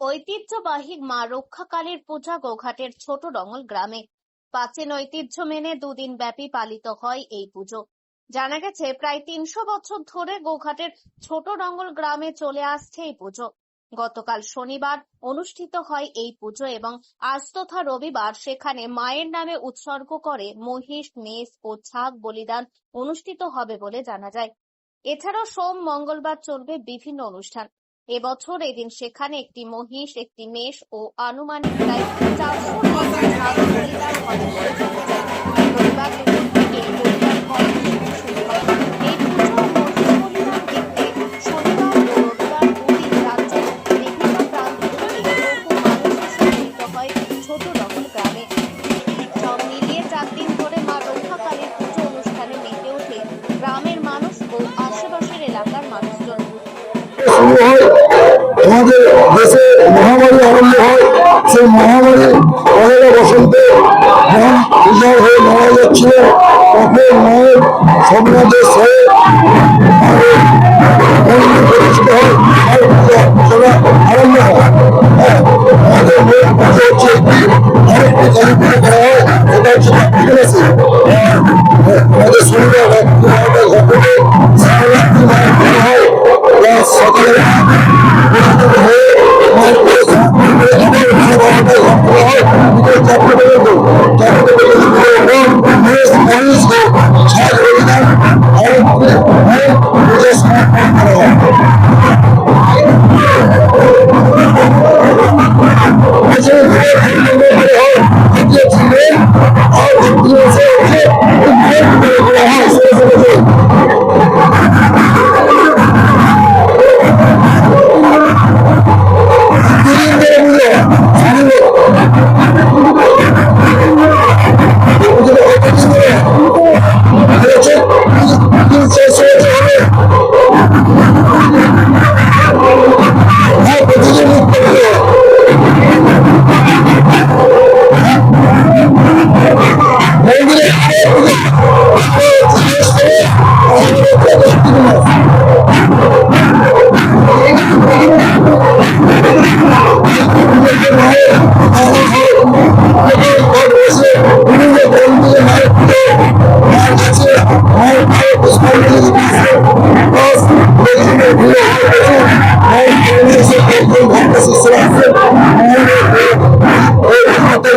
ঐতিহ্যবাহী মা রক্ষাকালীর পূজা গোঘাটের ছোট ডঙ্গল গ্রামে। প্রাচীন ঐতিহ্য মেনে দুদিন ব্যাপী পালিত হয় এই পুজো। জানা গেছে, প্রায় তিনশো বছর ধরে গোঘাটের ছোট ডঙ্গল গ্রামে চলে আসছে এই পুজো। গতকাল শনিবার অনুষ্ঠিত হয় এই পুজো এবং আজ তথা রবিবার সেখানে মায়ের নামে উৎসর্গ করে মহিষ, মেষ ও ছাগ বলিদান অনুষ্ঠিত হবে বলে জানা যায়। এছাড়াও সোম, মঙ্গলবার চলবে বিভিন্ন অনুষ্ঠান। এবছর এদিন সেখানে একটি মহিষ, একটি মেষ ও আনুমানিক প্রায় চারশো আমাদের দেশে মহামারী আরম্ভ হয়, সেই মহামারী পহেলা বসন্তে যখন উজাড় হয়ে মারা যাচ্ছিল। তখন মায়ের স্বপ্নাদেশ হয়ে হয়। সকালে a igreja que convoca sucesso. Hoje não tem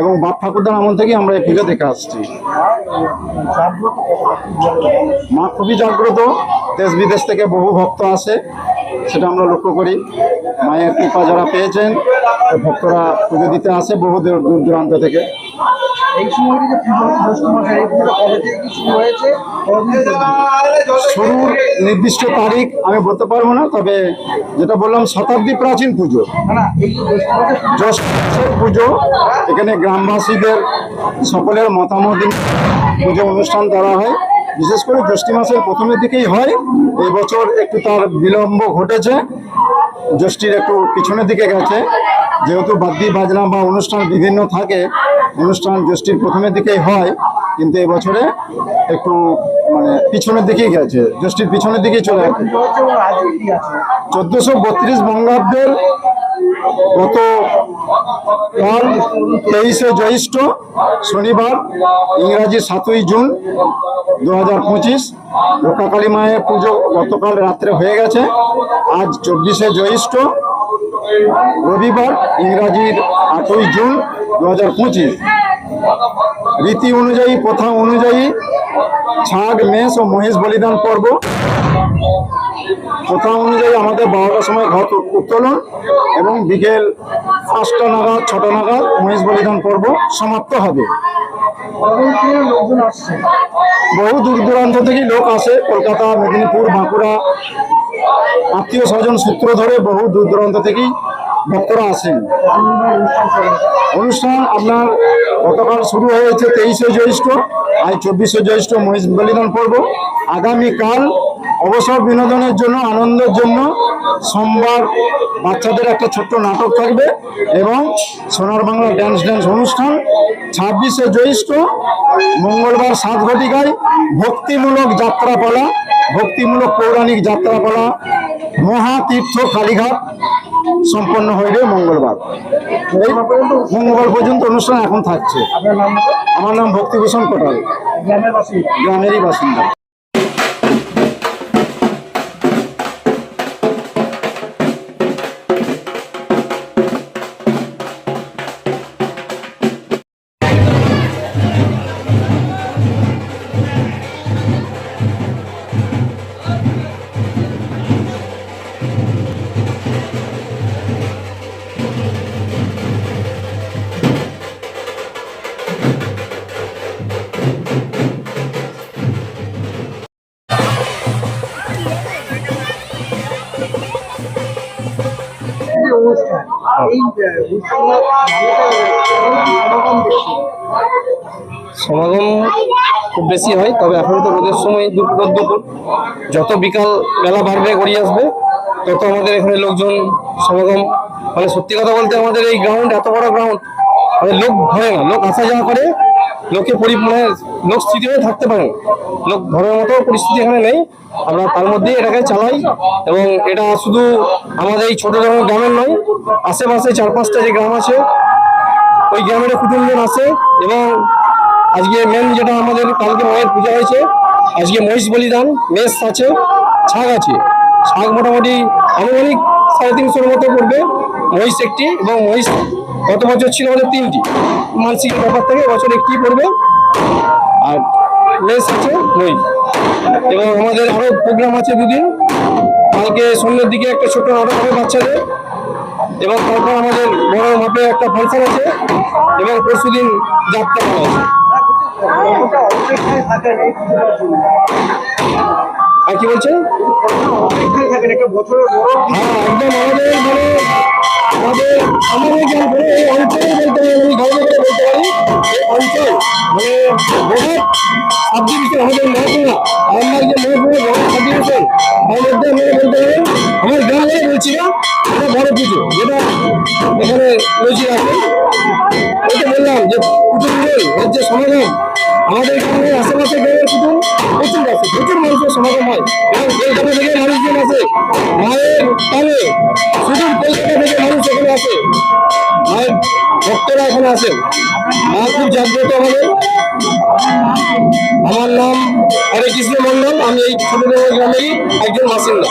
এবং বাপ ঠাকুরদার আমল থেকে আমরা এই পুজো দেখে আসছি। মা খুবই জাগ্রত, দেশ বিদেশ থেকে বহু ভক্ত আসে, সেটা আমরা লক্ষ্য করি। মায়ের কৃপা যারা পেয়েছেন, ভক্তরা পুজো দিতে আসে বহু দূর দূর দূরান্ত থেকে। এই সময় যে পুজো জ্যৈষ্ঠ এই পুজোটা কবে থেকে কি শুরু হয়েছে শুরুর নির্দিষ্ট তারিখ আমি বলতে পারব না তবে যেটা বললাম শতাব্দী প্রাচীন পুজো। জ্যৈষ্ঠের পুজো এখানে গ্রামবাসীদের সকলের মতামত পুজো অনুষ্ঠান করা হয়। বিশেষ করে জ্যৈষ্ঠী মাসের প্রথমের দিকেই হয় এই বছর একটু তার বিলম্ব ঘটেছে জ্যৈষ্ঠীর একটু পিছনের দিকে গেছে। যেহেতু বাদ্যি বাজনা বা অনুষ্ঠান বিভিন্ন থাকে অনুষ্ঠান জ্যৈষ্ঠীর প্রথমের দিকেই হয়, কিন্তু এবছরে একটু মানে পিছনের দিকেই গেছে জ্যৈষ্ঠীর পিছনের দিকেই চলে গেছে। চোদ্দশো বত্রিশ বঙ্গাব্দের গত কাল তেইশে জ্যৈষ্ঠ শনিবার, ইংরাজি সাতই জুন দু হাজার পঁচিশ রক্ষাকালী মায়ের পুজো গতকাল রাত্রে হয়ে গেছে। আজ চব্বিশে জ্যৈষ্ঠ রবিবার, ইংরাজির আটই জুন দু হাজার পঁচিশ। রীতি অনুযায়ী, প্রথা অনুযায়ী ছাগ, মেষ ও মহেশ বলিদান পর্ব। প্রথা অনুযায়ী আমাদের বারোটার সময় ঘর উত্তোলন এবং বিকেল পাঁচটা নাগাদ, ছটা নাগাদ মহেশ বলিদান পর্ব সমাপ্ত হবে। বহু দূর দূরান্ত থেকে লোক আসে, কলকাতা, মেদিনীপুর, বাঁকুড়া আত্মীয় স্বজন সূত্র ধরে বহু দূর দূরান্ত থেকেই ভক্তরা আসেন। অনুষ্ঠান আপনার গতকাল শুরু হয়েছে তেইশে জ্যৈষ্ঠ, আজ চব্বিশে জ্যৈষ্ঠ মহিষ বলিদান পর্ব আগামীকাল অবসর বিনোদনের জন্য আনন্দের জন্য সোমবার বাচ্চাদের একটা ছোট্ট নাটক থাকবে এবং সোনার বাংলা ড্যান্স ড্যান্স অনুষ্ঠান। ছাব্বিশে জ্যৈষ্ঠ মঙ্গলবার সাত ঘটিকায় ভক্তিমূলক যাত্রাপালা ভক্তিমূলক পৌরাণিক যাত্রাপালা মহাতীর্থ কালীঘাট সম্পন্ন হইবে মঙ্গলবার। এই মঙ্গলবার পর্যন্ত অনুষ্ঠান এখন থাকছে। আমার নাম ভক্তিভূষণ কোটাল। গ্রামের গ্রামেরই বাসিন্দা। অনুষ্ঠান এই মানুষের সমাগম সমাগম খুব বেশি হয় তবে এখন তো রোদের সময় দুপুর দুপুর যত বিকাল বেলা বাড়বে গড়িয়ে আসবে তত আমাদের এখানে লোকজন সমাগম মানে সত্যি কথা বলতে আমাদের এই গ্রাউন্ড এত বড় গ্রাউন্ড মানে লোক ধরে না লোক আসা যাওয়া করে লোকে পরি মানে লোক স্থিতি হয়ে থাকতে পারে। লোক ধরার মতো পরিস্থিতি এখানে নেই। আমরা তার মধ্যেই এটাকে চালাই এবং এটা শুধু আমাদের এই ছোট ধরনের গ্রামের নয়, আশেপাশে চার পাঁচটা যে গ্রাম আছে, ওই গ্রামের কুটুমজন আছে এবং আজকে মেন যেটা আমাদের কালকে মায়ের পূজা হয়েছে, আজকে মহিষ বলিদান, মেষ আছে ছাগ আছে। ছাগ মোটামুটি আনুমানিক সাড়ে তিনশোর মতো পড়বে, মহিষ একটি এবং মহিষ গত বছর ছিল আমাদের তিনটি। মানসিক ব্যাপার থেকে বছর একটি পড়বে। আর মেষ আছে মহিষ এবং আমাদের আরও প্রোগ্রাম আছে দুদিন। কালকে সন্ধ্যের দিকে একটা ছোট নাটক হবে বাচ্চাদের। এবং তারপর আমাদের বড় মাপে একটা ফাংশন আছে। এবং পরশু দিন যাত্রা আছে আর কি বলছেন? হ্যাঁ একদম আমাদের মানে আমাদের আমাদের জ্ঞান করে এই অঞ্চলে বলতে পারি আমি গর্ব করে বলতে পারি এই অঞ্চল মানে বহুত সাব ডিভিশন আমাদের মহকুমা আমার যে মহকুমা বড় সাব তার মধ্যে আমরা বলতে পারেন আমার গ্রামে বলছি না এটা বড় পুজো যেটা এখানে লজি আছে বললাম যে কুটুমগুলো এর যে সমাগম আমাদের এখানে আশেপাশে গ্রামের কুটুম প্রচুর আছে, প্রচুর মানুষের সমাগম হয়। এবং কলকাতা থেকে মানুষজন আছে মায়ের টানে শুধু কলকাতা থেকে মানুষ এখানে আসে। মায়ের ভক্তরা এখানে আসেন। মা খুব জাগ্রত আমাদের। আমার নাম হরে কৃষ্ণ মন্ডল আমি এই ছোট গ্রামেরই একজন বাসিন্দা।